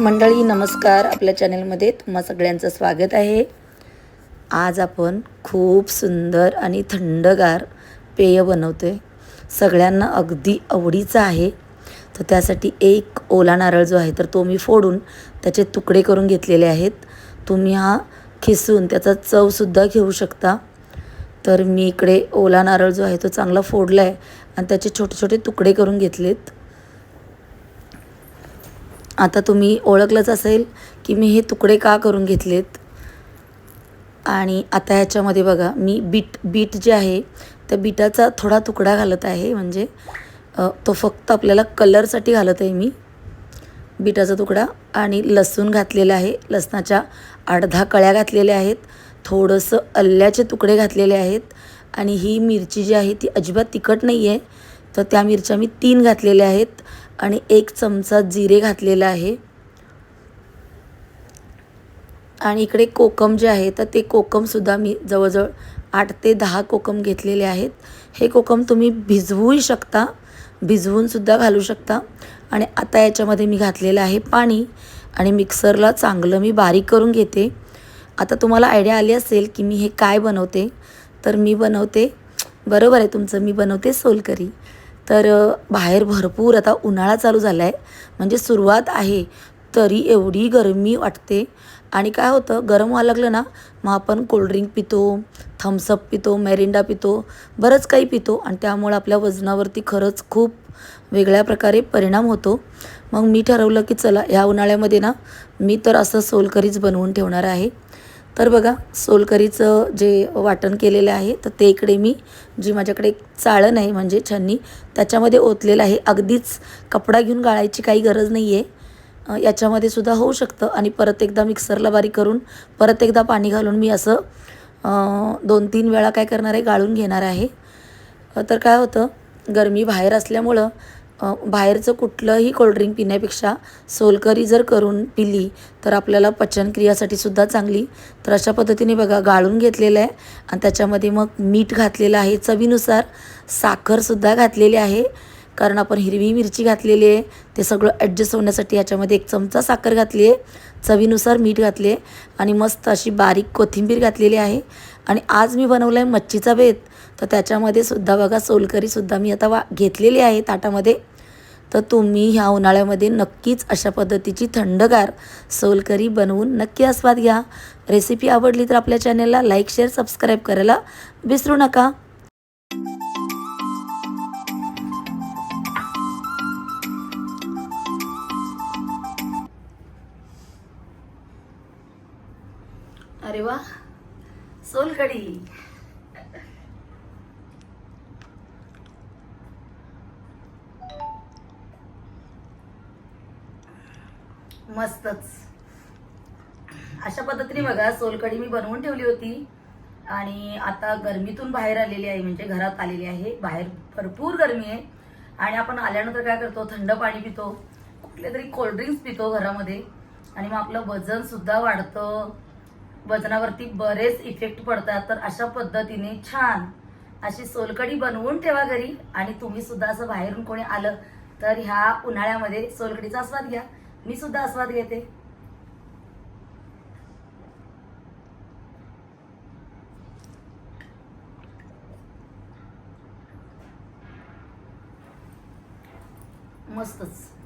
मंडळी नमस्कार. आपल्या चॅनलमध्ये तुम्हा सगळ्यांचं स्वागत आहे. आज आपण खूप सुंदर आणि थंडगार पेय बनवतो आहे सगळ्यांना अगदी आवडीचं आहे. तर त्यासाठी एक ओला नारळ जो आहे तर तो मी फोडून त्याचे तुकडे करून घेतलेले आहेत. तुम्ही हा खिसून त्याचा चवसुद्धा घेऊ शकता. तर मी इकडे ओला नारळ जो आहे तो चांगला फोडला आहे आणि त्याचे छोटे छोटे तुकडे करून घेतलेत. आता तुम्ही ओळखलंच असेल की मी हे तुकडे का करून घेतलेत? आणि आता ह्याच्यामध्ये बघा मी बीट बीट जे आहे त्या बीटाचा थोडा तुकडा घालत आहे. म्हणजे तो फक्त आपल्याला कलरसाठी घालत आहे मी. बीटाचा तुकडा आणि लसूण घातलेला आहे. लसणाच्या अर्धा कळ्या घातलेल्या आहेत. थोडंसं अल्ल्याचे तुकडे घातलेले आहेत. आणि ही मिरची जी आहे ती अजिबात तिखट नाही आहे तर त्या मिरच्या मी तीन घातलेल्या आहेत. आणि एक चमचा जिरे घातलेला आहे. आणि इकडे कोकम जे आहे तर ते कोकमसुद्धा मी जवळजवळ आठ ते दहा कोकम घेतलेले आहेत. हे कोकम तुम्ही भिजवूही शकता भिजवूनसुद्धा घालू शकता. आणि आता याच्यामध्ये मी घातलेलं आहे पाणी आणि मिक्सरला चांगलं मी बारीक करून घेते. आता तुम्हाला आयडिया आली असेल की मी हे काय बनवते तर मी बनवते बरोबर आहे तुमचं मी बनवते सोलकरी. तर बाहेर भरपूर आता उन्हाळा चालू झाला आहे म्हणजे सुरुवात आहे तरी एवढी गरमी वाटते. आणि काय होतं गरम व्हायला लागलं ना मग आपण कोल्ड्रिंक पितो थम्सअप पितो मेरिंडा पितो बरंच काही पितो. आणि त्यामुळे आपल्या वजनावरती खरंच खूप वेगळ्या प्रकारे परिणाम होतो. मग मी ठरवलं की चला ह्या उन्हाळ्यामध्ये ना मी तर असं सोलकरीच बनवून ठेवणार आहे. तर बघा सोलकरीचं जे वाटण केलेलं आहे तर ते इकडे मी जी माझ्याकडे एक चाळण आहे म्हणजे छन्नी त्याच्यामध्ये ओतलेलं आहे. अगदीच कपडा घेऊन गाळायची काही गरज नाही आहे याच्यामध्ये सुद्धा होऊ शकतं. आणि परत एकदा मिक्सरला बारीक करून परत एकदा पाणी घालून मी असं दोन तीन वेळा काय करणार आहे गाळून घेणार आहे. तर काय होतं गरमी बाहेर असल्यामुळं बाहेरचं कुठलंही कोल्ड्रिंक पिण्यापेक्षा सोलकरी जर करून पिली तर आपल्याला पचनक्रियासाठी सुद्धा चांगली. तर अशा पद्धतीने बघा गाळून घेतलेलं आहे. आणि त्याच्यामध्ये मग मीठ घातलेलं आहे चवीनुसार. साखरसुद्धा घातलेली आहे. कारण आपण हिरवी मिरची घातलेली आहे. ते सगळं ॲडजस्ट होण्यासाठी याच्यामध्ये एक चमचा साखर घातली आहे. चवीनुसार मीठ घातले आहे. आणि मस्त अशी बारीक कोथिंबीर घातलेली आहे. आणि आज मी बनवलं आहे मच्छीचा बेत तर त्याच्यामध्ये सुद्धा बघा सोलकरीसुद्धा मी आता वा घेतलेली आहे ताटामध्ये. तर तुम्ही ह्या उन्हाळ्यामध्ये नक्कीच अशा पद्धतीची थंडगार सोलकरी बनवून नक्की आस्वाद घ्या. रेसिपी आवडली तर आपल्या चॅनलला लाईक शेअर सबस्क्राईब करायला विसरू नका. अरे वा सोलकडी मस्तच. अशा पद्धतीने बघा सोलकडी मी बनवून ठेवली होती. आणि आता गरमीतून बाहेर आलेली आहे म्हणजे घरात आलेली आहे. बाहेर भरपूर गरमी आहे. आणि आपण आल्यानंतर काय करतो? थंड पाणी पितो. कुठले तरी कोल्ड्रिंक्स पितो घरामध्ये. आणि मग आपलं वजन सुद्धा वाढतं. वजनावरती बरेच इफेक्ट पडतात. तर अशा पद्धतीने छान अशी सोलकडी बनवून ठेवा घरी. आणि तुम्ही सुद्धा असं बाहेरून कोणी आलं तर ह्या उन्हाळ्यामध्ये सोलकडीचा आस्वाद घ्या. मी सुद्धा आस्वाद घेते. मस्तच.